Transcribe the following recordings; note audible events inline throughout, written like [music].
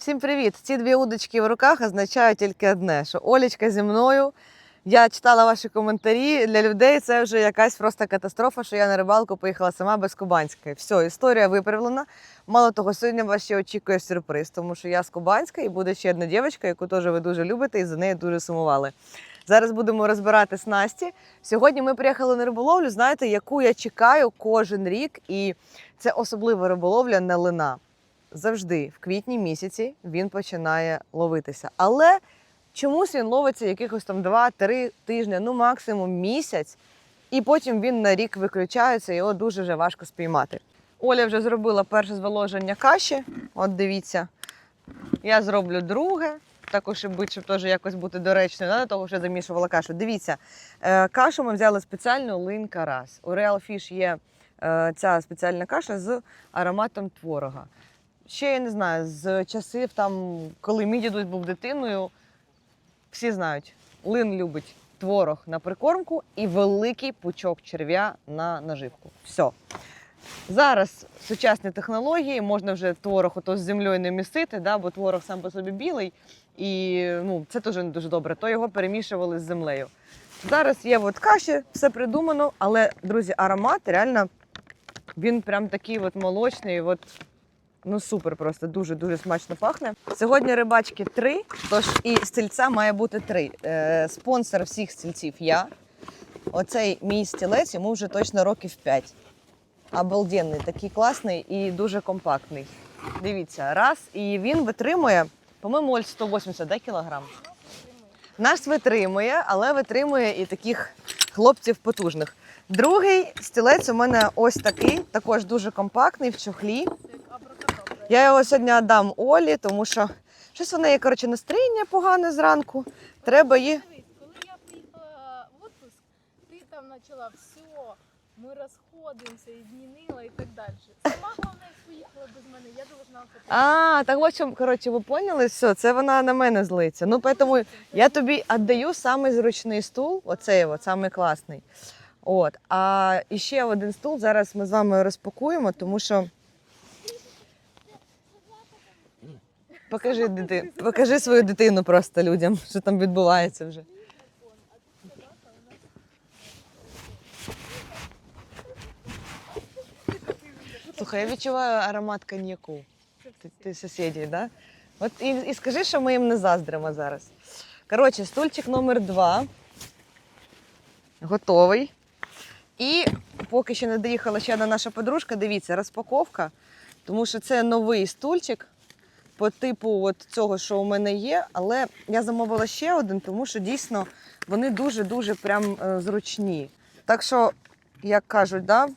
Всім привіт! Ці дві удочки в руках означають тільки одне: що Олічка зі мною. Я читала ваші коментарі. Для людей це вже якась просто катастрофа, що я на рибалку поїхала сама без Кубанської. Все, історія виправлена. Мало того, сьогодні вас ще очікує сюрприз, тому що я з Кубанська і буде ще одна дівчинка, яку теж ви дуже любите і за нею дуже сумували. Зараз будемо розбирати снасті. Сьогодні ми приїхали на риболовлю, знаєте, яку я чекаю кожен рік, і це особлива риболовля на лина. Завжди в квітні місяці він починає ловитися. Але чомусь він ловиться якихось там 2-3 тижні, ну максимум місяць, і потім він на рік виключається, його дуже вже важко спіймати. Оля вже зробила перше зволоження каші. От дивіться, я зроблю друге. Також, щоб, теж якось бути доречною, до того, що я замішувала кашу. Дивіться, е, кашу ми взяли спеціальну линка раз. У Real Fish є е, ця спеціальна каша з ароматом творога. Ще я не знаю, з часів там, коли мій дідусь був дитиною, всі знають, лин любить творог на прикормку і великий пучок черв'я на наживку. Все. Зараз сучасні технології, можна вже творог ото з землею не місити, да, бо творог сам по собі білий, і ну, це теж не дуже добре, то його перемішували з землею. Зараз є от каші, все придумано, але, друзі, аромат реально він прям такий от молочний. От, ну супер, просто дуже-дуже смачно пахне. Сьогодні рибачки три, тож і стільця має бути три. Е, спонсор всіх стільців я. Оцей мій стілець йому вже точно років 5. Обалденний, такий класний і дуже компактний. Дивіться, раз, і він витримує, по-моєму, Оль 180 да, кілограм. Наш витримує, але витримує і таких хлопців потужних. Другий стілець у мене ось такий, також дуже компактний в чохлі. Я його сьогодні дам Олі, тому що щось у неї, коротше, настроєння погане зранку. Треба її. Коли я поїхала в отпуск, ти там почала все, ми розходимося, і змінила і так далі. Сама головне поїхала без мене, я должна. А, так от чому, коротше, ви поняли, все, це вона на мене злиться. Ну, тому я тобі віддаю самий зручний стул, оцей от, самий класний. От. А ще один стул зараз ми з вами розпакуємо, тому що. Покажи, дити... Покажи свою дитину просто людям, що там відбувається вже. Слухай, я відчуваю аромат коньяку. Ти, ти сусідів, да? От і, і скажи, що ми їм не заздримо зараз. Коротше, стульчик номер два. Готовий. І поки ще не доїхала ще одна наша подружка, дивіться, розпаковка. Тому що це новий стульчик по типу от цього, що у мене є. Але я замовила ще один, тому що дійсно вони дуже-дуже прям е, зручні. Так що, як кажуть, да,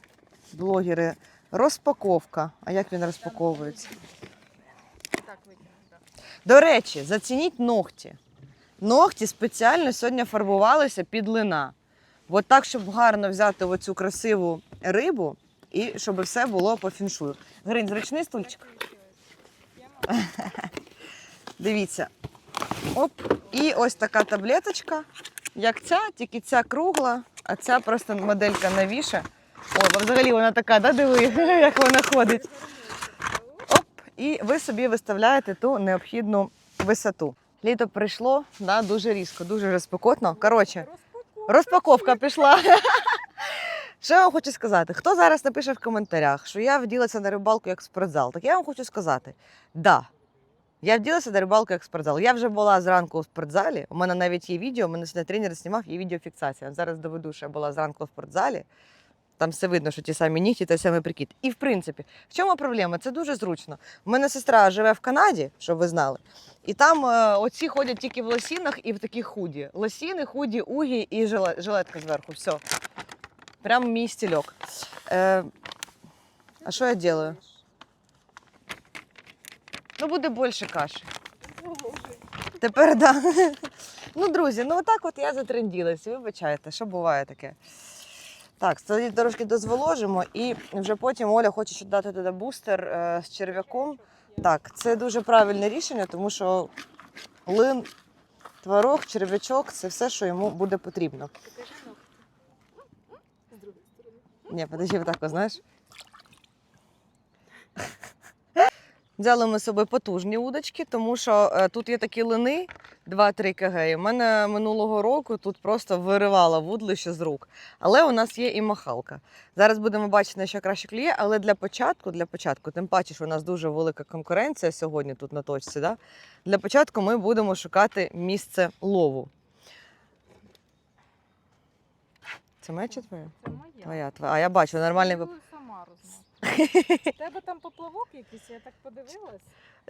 блогери, розпаковка. А як він розпаковується? До речі, зацініть ногті. Ногті спеціально сьогодні фарбувалися під лина. От так, щоб гарно взяти оцю красиву рибу і щоб все було по фіншую. Гринь, зручний стульчик. [laughs] Дивіться. Оп. І ось така таблеточка, як ця, тільки ця кругла, а ця просто моделька новіша. О, взагалі вона така, да, диви, [laughs] як вона ходить. Оп, і ви собі виставляєте ту необхідну висоту. Літо прийшло, да, дуже різко, дуже вже спекотно. Коротше, розпаковка пішла. [laughs] Що я вам хочу сказати? Хто зараз напише в коментарях, що я вділася на рибалку як спортзал, так я вам хочу сказати: да, я вділася на рибалку як спортзал. Я вже була зранку у спортзалі. У мене навіть є відео, мене сьогодні тренер знімав, є відеофіксація. Зараз доведу, що я була зранку у спортзалі. Там все видно, що ті самі нігті, той самий прикид. І в принципі, в чому проблема? Це дуже зручно. У мене сестра живе в Канаді, щоб ви знали. І там е, оці ходять тільки в лосінах і в таких худі. Лосіни, худі, угі і жилетка зверху. Все. Прям мій стільок. Е, а що я делаю? Ну, буде більше каші. Тепер да. Ну, друзі, ну отак от я затренділася. Вибачайте, що буває таке. Так, тоді трошки дозволожимо, і вже потім Оля хоче ще дати туди бустер е, з черв'яком. Так, це дуже правильне рішення, тому що лин, творог, черв'ячок це все, що йому буде потрібно. Покажи ногти. З другої сторони. Ні, подожди, отак, от, знаєш. Взяли ми з собою потужні удочки, тому що е, тут є такі лини 2-3 кг. В мене минулого року тут просто виривало вудлище з рук. Але у нас є і махалка. Зараз будемо бачити, що краще клює, але для початку, для початку, тим паче, що у нас дуже велика конкуренція сьогодні тут на точці. Да? Для початку ми будемо шукати місце лову. Це чи твоя? Це моя. Твоя, твоя. А я бачу, нормальний. Я сама. [laughs] У тебе там поплавок якийсь, я так подивилась.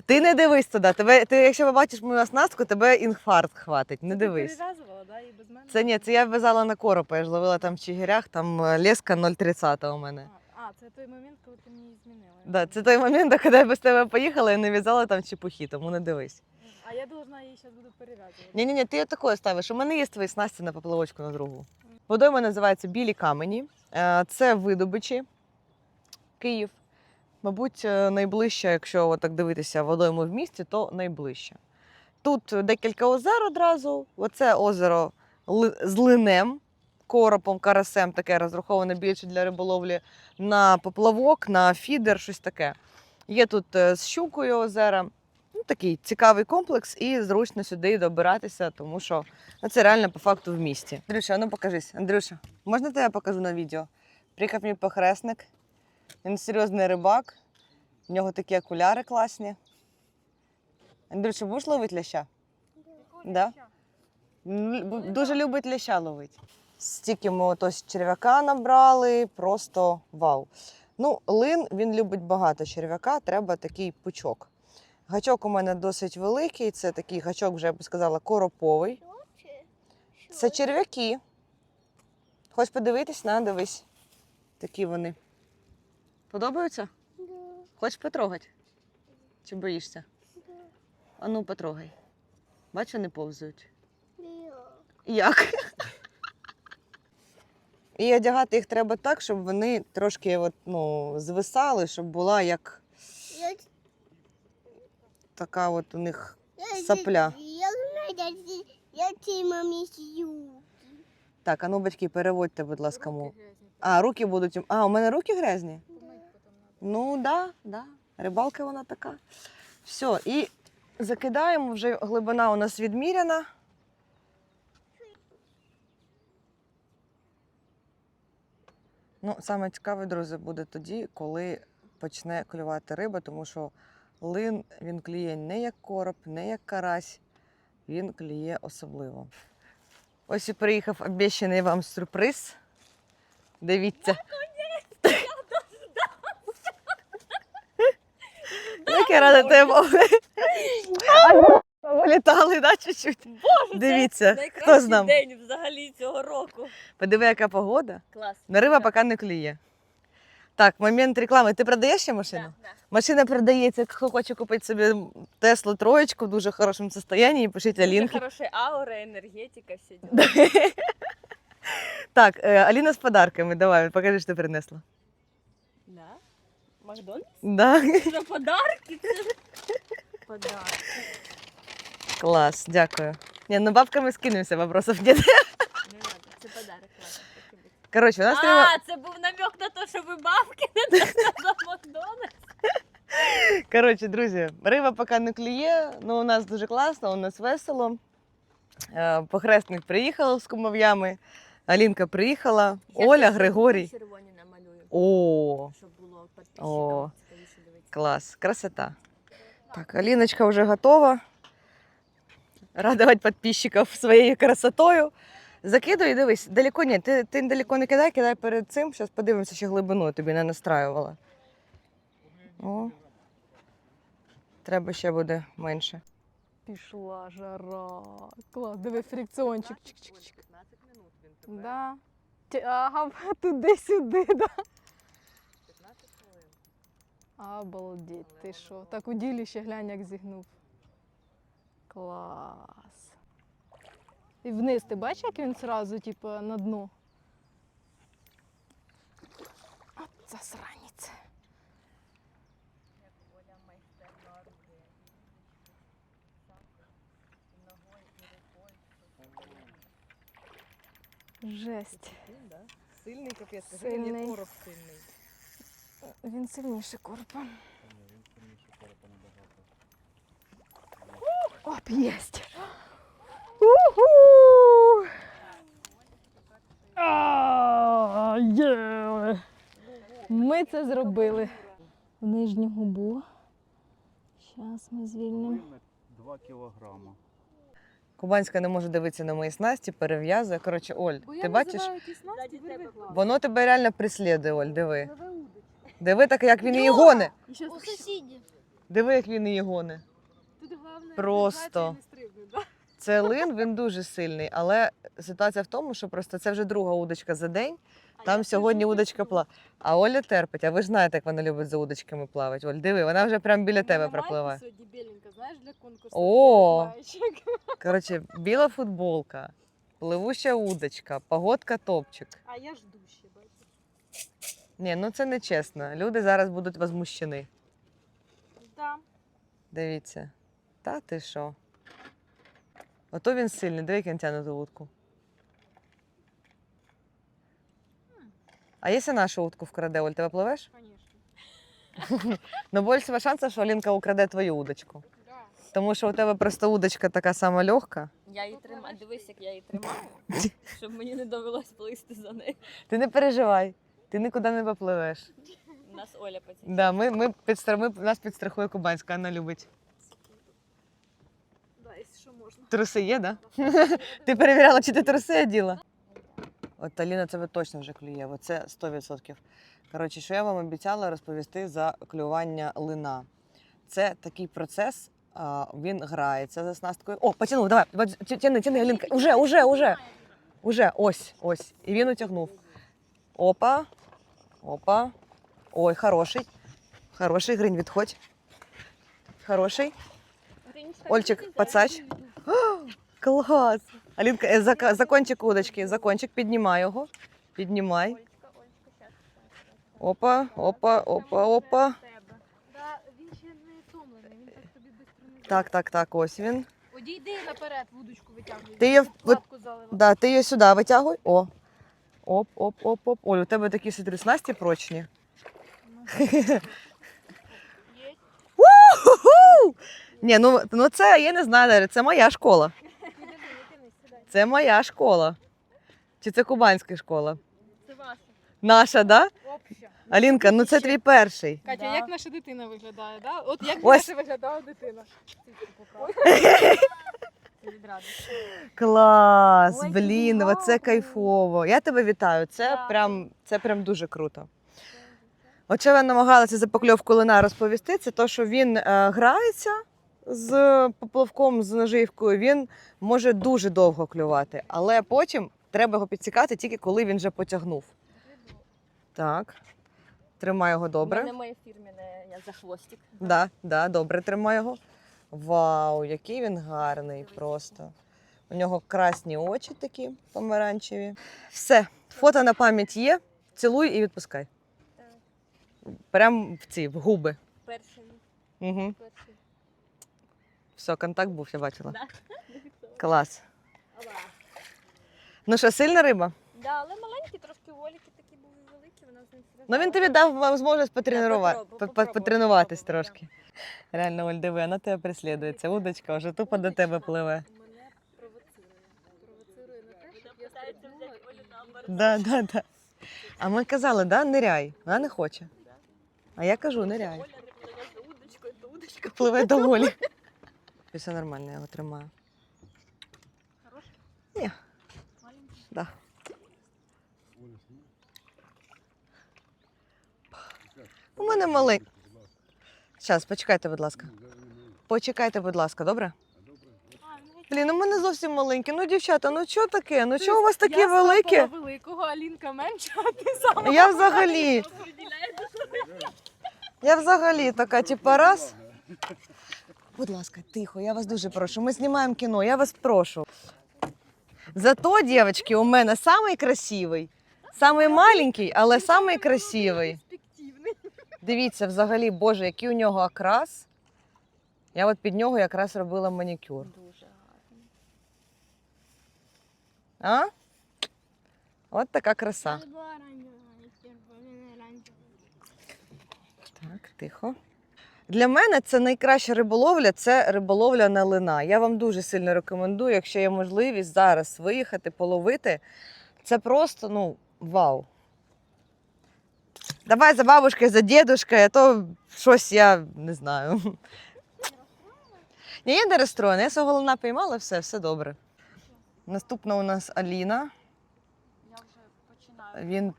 Ти не дивись туди. Тебе, ти, якщо побачиш мою оснастку, тебе інфаркт хватить. Не Ти дивись. перев'язувала, да, і без мене? Це ні, це я в'язала на коропа, я ж ловила там в Чигирях, там е, леска 0,30 у мене. А, це той момент, коли ти мені змінила. Да, це той момент, коли я без тебе поїхала і не в'язала там чепухи, тому не дивись. А я должна її зараз буду перев'язувати. Ні, ні, ні, ти такою ставиш. У мене є твої снасті на поплавочку на другу. Водойма називається Білі камені. Е, Це видобичі Київ. Мабуть, е, найближче, якщо так дивитися водойму в місті, то найближче. Тут декілька озер одразу. Оце озеро з линем, коропом, карасем, таке розраховане більше для риболовлі на поплавок, на фідер, щось таке. Є тут е, з щукою озера. Ну, такий цікавий комплекс і зручно сюди добиратися, тому що ну, це реально по факту в місті. Андрюша, ну покажись. Андрюша, можна тебе покажу на відео? Приїхав мій похресник. Він серйозний рибак. В нього такі окуляри класні. Андрюша, будеш ловити ляща? Да. Дуже любить ляща ловити. Стільки ми ось черв'яка набрали, просто вау. Ну, лин він любить багато черв'яка, треба такий пучок. Гачок у мене досить великий, це такий гачок, вже я б сказала, короповий. Це черв'яки. Хочеш подивитись? На, дивись. Такі вони. Подобаються? Хочеш потрогати? Чи боїшся? А ну потрогай. Бачу, не повзають. Як? І одягати їх треба так, щоб вони трошки от, ну, звисали, щоб була як така от у них Сопля. Я знаю, я цій мамі сію. Так, а ну батьки, переводьте, будь ласка, мову. А, руки будуть. А, у мене руки грязні? Ну, да, да. Рибалка вона така. Все, і закидаємо, вже глибина у нас відміряна. Ну, саме цікаве, друзі, буде тоді, коли почне клювати риба, тому що лин він клює не як короб, не як карась, він клює особливо. Ось і приїхав обіцяний вам сюрприз. Дивіться. Як я рада тебе. Вилітали, да, чуть-чуть. Дивіться, хто з нам? день взагалі цього року. Подиви, яка погода. Клас. На риба поки не клює. Так, момент реклами. Ти продаєш ще машину? Да, да. Машина продається, хто хоче купити собі Теслу троєчку в дуже хорошому стані, пишіть Дуже Алінки. хороша аура, енергетика, все діла. [laughs] Так, е, Аліна з подарками, давай, покажи, що ти принесла. Да? Макдональдс? Да. Це подарки? Подарки. Клас, дякую. Ні, ну бабками скинемося, вопросов нет. Не надо, це подарок. ладно, так і буде. Коротше, у нас треба. А, це був намек на те, що ви бабки не за Макдональдс. Коротше, друзі, риба поки не клює, ну у нас дуже класно, у нас весело. Е, Похресник приїхав з кумов'ями, Алінка приїхала, Я Оля, Григорій. Червоні намалюю, О, щоб було О. підписчикам цікавіше дивитися. клас, красота. Так, Аліночка вже готова. Радувати підписчиків своєю красотою. Закидуй дивись, далеко ні, ти, ти далеко не кидай, кидай перед цим. Зараз подивимося, що глибину тобі не настраювала. О. Треба ще буде менше. Пішла жара. Клас, диви фрикціончик. Чик-чик-чик. 15 минут він Да. Ага, [laughs] туди-сюди, да. 15 хвилин. Обалдеть, ти що? Так у ділі ще глянь, як зігнув. Клас. І вниз ти бачиш, як він зразу, типу, на дно? От засранець. Жесть. Сильний капець, Сильний. короб сильний. Він сильніше корпа. От, єсть. Уху! А, є! Ми це зробили. В нижню губу. Зараз ми звільнимо. 2 кілограма. Кубанська не може дивитися на мої снасті, перев'язує. Коротше, Оль, ти бачиш, воно тебе реально преслідує, Оль, диви. Диви так, як він її гоне. У сусідів. Диви, як він її гоне. Тут головне Просто. не стрибнути, да? Це лин, він дуже сильний, але ситуація в тому, що просто це вже друга удочка за день. Там сьогодні удочка пла. А Оля терпить. А ви ж знаєте, як вона любить за удочками плавати. Оль, диви, вона вже прямо біля тебе пропливає. Сьогодні біленька, знаєш, для конкурсу. О! Коротше, біла футболка, пливуща удочка, погодка топчик. А я жду ще, бачиш. Ні, ну це не чесно. Люди зараз будуть возмущені. Да. Дивіться. Та ти що? Ото він сильний, диви, як він тягне ту утку. А якщо нашу утку вкраде, Оль, тебе пливеш? Конечно. [laughs] Ну, більше шансів, що Алінка украде твою удочку. Тому що у тебе просто удочка така сама легка. Я її тримаю. Дивись, як я її тримаю, щоб [laughs] мені не довелось плисти за нею. Ти не переживай, ти нікуди не попливеш. Нас Оля потім. Да, ми, ми, підстра... ми нас підстрахує Кубанська, вона любить. Да, якщо можна. Труси є, да? [laughs] Ти перевіряла, чи ти труси оділа? От Аліна тебе точно вже клює, оце 100%. Коротше, що я вам обіцяла розповісти за клювання лина. Це такий процес, а, він грається за снасткою. О, потягнув, давай, тяни, тяни, Алінка. Уже, уже, уже. Уже, ось, ось. І він утягнув. Опа. Опа. Ой, хороший. Хороший, гринь, відходь. Хороший. Ольчик, подсач. Клас! Алінка, е, за, за кончик удочки, за кончик, піднімай його. Піднімай. Опа, опа, опа, опа. Він ще не втомлений, він так быстро Так, так, так, ось він. Одійди наперед, вудочку витягуй. Ти її в- Лапку залила. Да, ти її сюди витягуй. О. Оп, оп, оп, оп. Оль, у тебе такі снасті прочні. Є. Ні, ну, ну це я не знаю, Дар'я, це моя школа. Це моя школа. Чи це кубанська школа? Це ваша. Наша, да? Обща. Алінка, ну це твій перший. Катя, Да. як наша дитина виглядає, да? От як Ось. наша виглядала дитина. [laughs] Клас, Ой, блін, оце кайфово. Я тебе вітаю. Це прям, це прям дуже круто. Що намагалася за покльовку лина розповісти, це то, що він е, грається з поплавком, з наживкою, він може дуже довго клювати, але потім треба його підсікати тільки коли він вже потягнув. Так. Тримай його У добре. мене моє фірменне, я за хвостик. Да, да, добре, тримай його. Вау, який він гарний просто. У нього красні очі такі помаранчеві. Все, фото на пам'ять є. Цілуй і відпускай. Прям в ці, в губи. Перший. Угу. Перший. Все, контакт був, я бачила. [laughs] Клас. Ну що, сильна риба? Да, але маленькі, трошки воліки такі були великі, вона з ним Ну він тобі дав можливість потренувати, попробую, по- по- попробую, потренуватись попробую, трошки. Реально, Оль, диви, вона тебе преслідує. Ця удочка вже тупо до тебе пливе. Мене провоцирує. Провоцирує на те, щоб я стрибнула. Да, да, да. А ми казали, да, ниряй. Вона не хоче. А я кажу, ниряй. Оля не пливе за удочкою, то удочка. Пливе доволі. Все нормально, я його тримаю. Хороший? Ні. Маленький? Да. У мене маленький. Зараз, почекайте, будь ласка. Почекайте, будь ласка, добре? Блін, у мене зовсім маленький. Ну, дівчата, ну що таке? Ну чого у вас такі я великі? сапала великого, Алінка менша, а ти сама. Я взагалі, я взагалі така, типа, раз. Будь ласка, тихо, я вас дуже прошу. Ми знімаємо кіно, я вас прошу. Зато, дівчатки, у мене самий красивий, самий маленький, але самий красивий. Дивіться, взагалі, Боже, який у нього окрас. Я от під нього якраз робила манікюр. Дуже гарно. А? От така краса. Так, тихо. Для мене це найкраща риболовля це риболовля на лина. Я вам дуже сильно рекомендую, якщо є можливість зараз виїхати, половити. Це просто ну, вау. Давай за бабушкою, за дідушкою, а то щось я не знаю. Ні, [laughs] я не розстроєна, я свого лина піймала, все, все добре. Наступна у нас Аліна. Я вже починаю Він-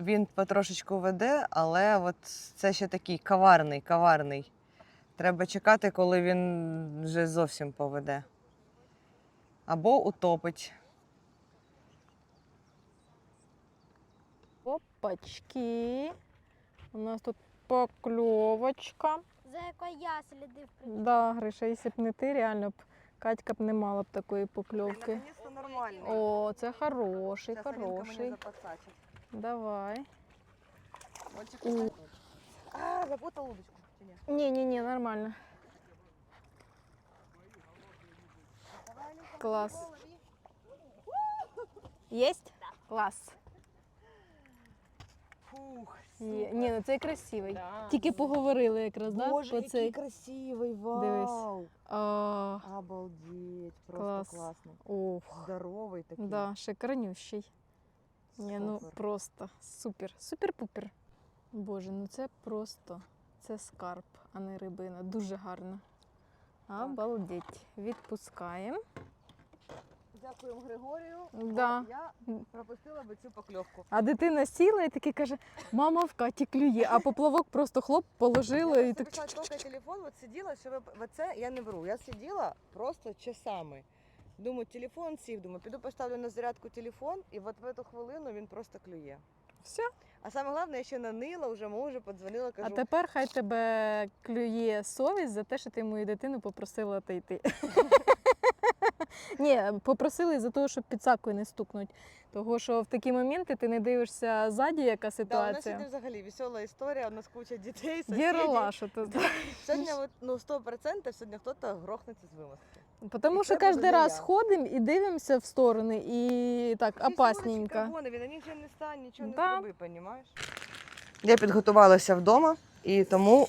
Він потрошечку веде, але от це ще такий каварний, каварний. Треба чекати, коли він вже зовсім поведе. Або утопить. Опачки. У нас тут покльовочка. За якою я слідив. Да, Гриша, якщо б не ти, реально б Катька б не мала б такої покльовки. Наконець-то. О, це хороший, мені хороший. Давай. Мальчик. А, запутал удочку. Ні, нормально. Клас. Єсть? Клас. Фух, Є. Ні, ну цей красивий. Да. Тільки поговорили якраз, да? Боже, про який цей. красивий, вау. Дивись. А, Обалдеть, просто Клас. класно. Ох, Здоровий такий. да, шикарнющий. Ні, ну Супер. просто супер, супер-пупер. Боже, ну це просто це скарб, а не рибина. Дуже гарно. Обалдеть. Відпускаємо. Дякуємо Григорію. Да. Я пропустила би цю покльовку. А дитина сіла і таки каже: мама в Каті клює, а поплавок просто хлоп положила і так. просто пішла телефон, от сиділа, що ви це я не вру. Я сиділа просто часами. Думаю, телефон сів, думаю, піду поставлю на зарядку телефон, і от в цю хвилину він просто клює. Все. А саме головне, я ще нанила, вже можу, подзвонила, А тепер хай тебе клює совість за те, що ти мою дитину попросила отойти. [laughs] Ні, попросили за того, щоб під сакою не стукнуть. Того, що в такі моменти ти не дивишся ззаді, яка Да, у нас ситуація. сьогодні взагалі весела історія, у нас куча дітей, Дірала, сусідів. тут. [laughs] Сьогодні от, ну, 100% сьогодні хтось грохнеться з вимазки. Тому що кожен раз я. ходимо і дивимося в сторони, і так опасненько. На них же не стань, нічого Да. не зроби, понімаєш? Я підготувалася вдома і тому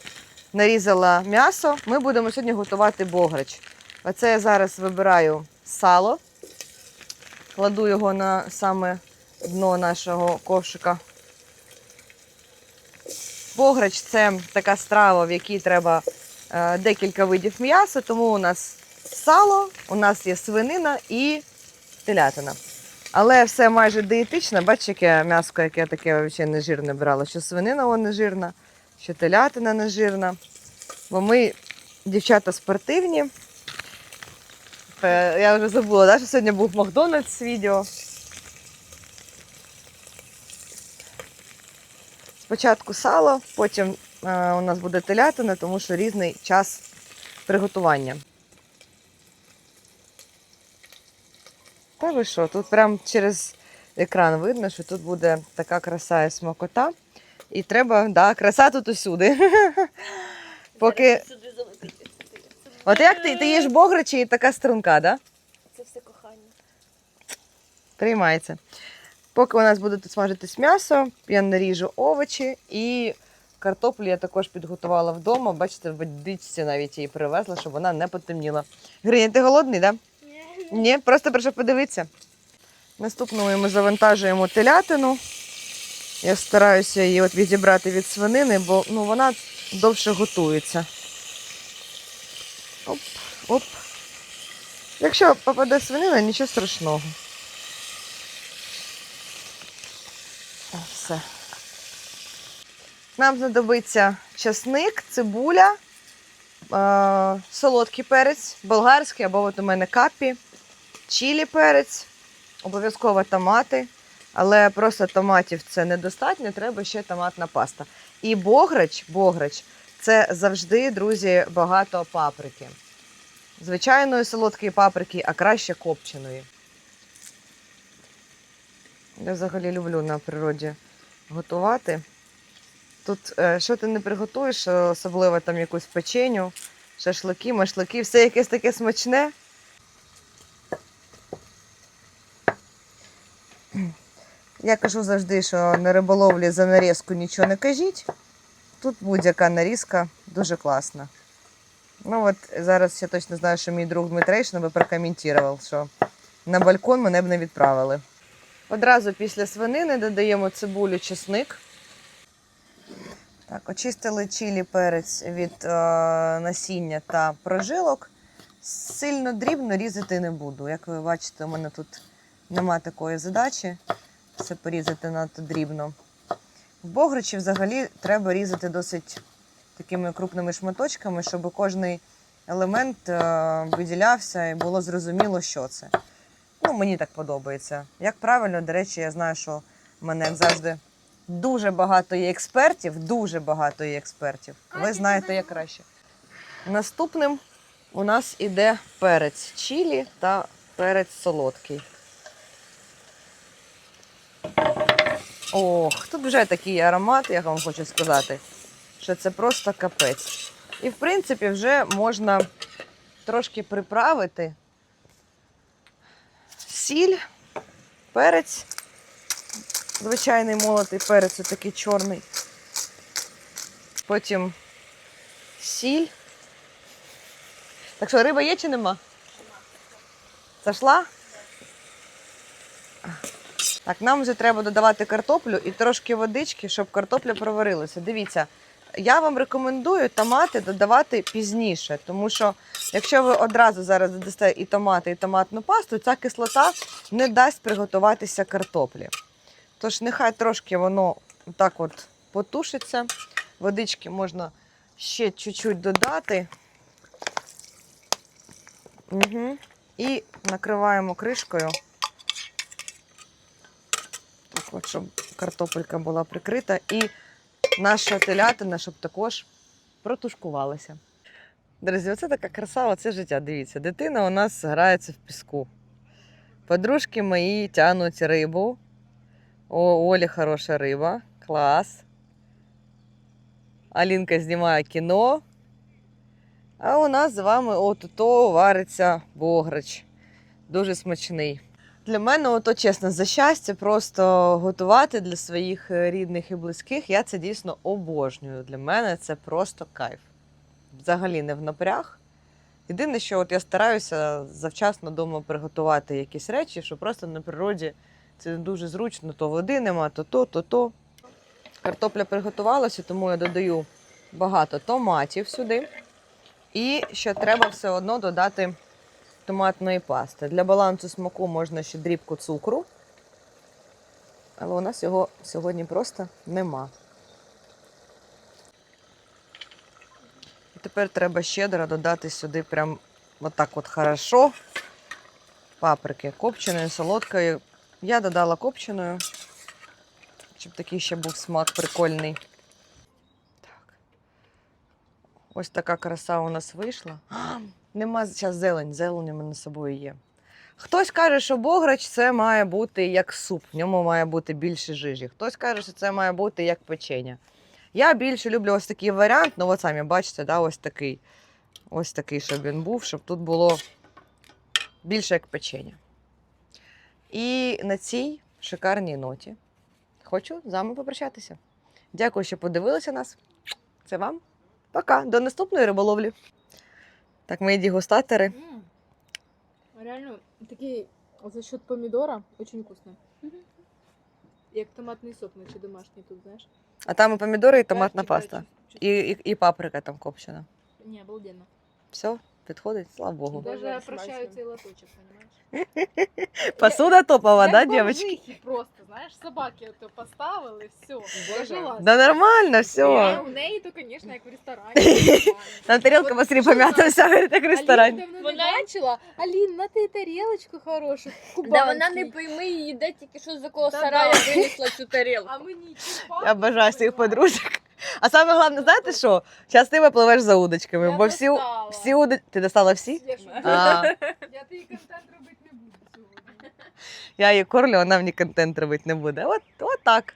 нарізала м'ясо. Ми будемо сьогодні готувати бограч. Оце я зараз вибираю сало, кладу його на саме дно нашого ковшика. Бограч це така страва, в якій треба е, декілька видів м'яса, тому у нас сало, у нас є свинина і телятина. Але все майже диетичне. Бачиш, яке м'ясо, яке таке взагалі нежирне брала. Що свинина вона нежирна, що телятина нежирна. Бо ми дівчата спортивні. Е, Я вже забула, да, що сьогодні був Макдональдс відео. Спочатку сало, потім е, у нас буде телятина, тому що різний час приготування. Та ви що, тут прям через екран видно, що тут буде така краса і смакота. І треба, да, краса тут усюди. [laughs] Поки. От як ти, ти їш бограчі і така струнка, да? Це все кохання. Приймається. Поки у нас буде тут смажитись м'ясо, я наріжу овочі і картоплю я також підготувала вдома. Бачите, в водичці навіть її привезла, щоб вона не потемніла. Гриня, ти голодний, так? Да? Ні, просто прийшов подивитися. Наступною ми завантажуємо телятину. Я стараюся її от відібрати від свинини, бо ну, вона довше готується. Оп, оп. Якщо попаде свинина, нічого страшного. Все. Нам знадобиться часник, цибуля, е- солодкий перець, болгарський або от у мене капі, чілі перець, обов'язково томати. Але просто томатів це недостатньо, треба ще томатна паста. І бограч, бограч це завжди, друзі, багато паприки. Звичайної солодкої паприки, а краще копченої. Я взагалі люблю на природі готувати. Тут е, що ти не приготуєш, е, особливо там якусь печеню, шашлики, машлики, все якесь таке смачне. Я кажу завжди, що на риболовлі за нарізку нічого не кажіть. Тут будь-яка нарізка дуже класна. Ну от зараз я точно знаю, що мій друг Дмитрейшин би прокоментував, що на балкон мене б не відправили. Одразу після свинини додаємо цибулю, чесник. Так, очистили чилі перець від е, насіння та прожилок. Сильно дрібно різати не буду. Як ви бачите, у мене тут нема такої задачі. Все порізати надто дрібно. В бограчі взагалі треба різати досить такими крупними шматочками, щоб кожний елемент е, виділявся і було зрозуміло, що це. Ну, мені так подобається. Як правильно, до речі, я знаю, що в мене, як завжди, дуже багато є експертів, дуже багато є експертів. Ви знаєте, як краще. Наступним у нас іде перець чілі та перець солодкий. Ох, тут вже такий аромат, я вам хочу сказати, що це просто капець. І в принципі вже можна трошки приправити сіль, перець, звичайний молотий перець, такий чорний. Потім сіль. Так що риба є чи нема? Зайшла? Так, нам вже треба додавати картоплю і трошки водички, щоб картопля проварилася. Дивіться, я вам рекомендую томати додавати пізніше, тому що якщо ви одразу зараз додасте і томати, і томатну пасту, ця кислота не дасть приготуватися картоплі. Тож нехай трошки воно так от потушиться. Водички можна ще чуть-чуть додати. Угу. І накриваємо кришкою. От, щоб картопелька була прикрита. І наша телятина, щоб також протушкувалася. Друзі, оце така краса, оце життя. Дивіться, дитина у нас грається в піску. Подружки мої тягнуть рибу. О, Олі хороша риба. Клас. Алінка знімає кіно. А у нас з вами от то вариться бограч. Дуже смачний. Для мене, ото чесно, за щастя, просто готувати для своїх е, рідних і близьких. Я це дійсно обожнюю. Для мене це просто кайф. Взагалі не в напряг. Єдине, що от я стараюся завчасно вдома приготувати якісь речі, що просто на природі це дуже зручно, то води нема, то то, то то. Картопля приготувалася, тому я додаю багато томатів сюди. І ще треба все одно додати томатної пасти. Для балансу смаку можна ще дрібку цукру, але у нас його сьогодні просто нема. І тепер треба щедро додати сюди прям отак от хорошо паприки копченої, солодкої. Я додала копченою, щоб такий ще був смак прикольний. Так. Ось така краса у нас вийшла. [gasps] Нема зараз зелень, зелень у мене з собою є. Хтось каже, що бограч це має бути як суп, в ньому має бути більше жижі. Хтось каже, що це має бути як печення. Я більше люблю ось такий варіант, ну от самі бачите, да, ось такий. Ось такий, щоб він був, щоб тут було більше як печення. І на цій шикарній ноті хочу з вами попрощатися. Дякую, що подивилися нас. Це вам. Пока. До наступної риболовлі. Так, мої дегустатори. Реально, такий за счет помідора очень вкусно. Як томатний сок, наче домашній тут, знаєш. А там і помідори, і томатна паста. І, і, і паприка там копчена. Ні, обалденно. Все, підходить, слава Богу. Даже Боже, прощаю смачно. цей лоточок, понимаешь? [laughs] Посуда топова, да, Як дівчатки? бомжихи просто, знаєш, собаки ото поставили, все. Боже. Да нормально, Я все. у неї то, звісно, як в ресторані. [laughs] Там тарілка посрі пом'ята вся, говорить, як в ресторані. Алін давно Вона- не бачила. Алін, на ти тарілочку хорошу, Да вона не кубанський. пойми, її де тільки що за кого Та сарая да. винесла цю тарілку. А мені чіпати, Я бажаю своїх понімаєш? подружок. А саме головне, знаєте що? Зараз ти випливеш за удочками, Я бо всі, достала. всі уди... Ти достала всі? Я шучу. А, [laughs] Я контент робити не буду сьогодні. я її кормлю, вона мені контент робити не буде. От, от так.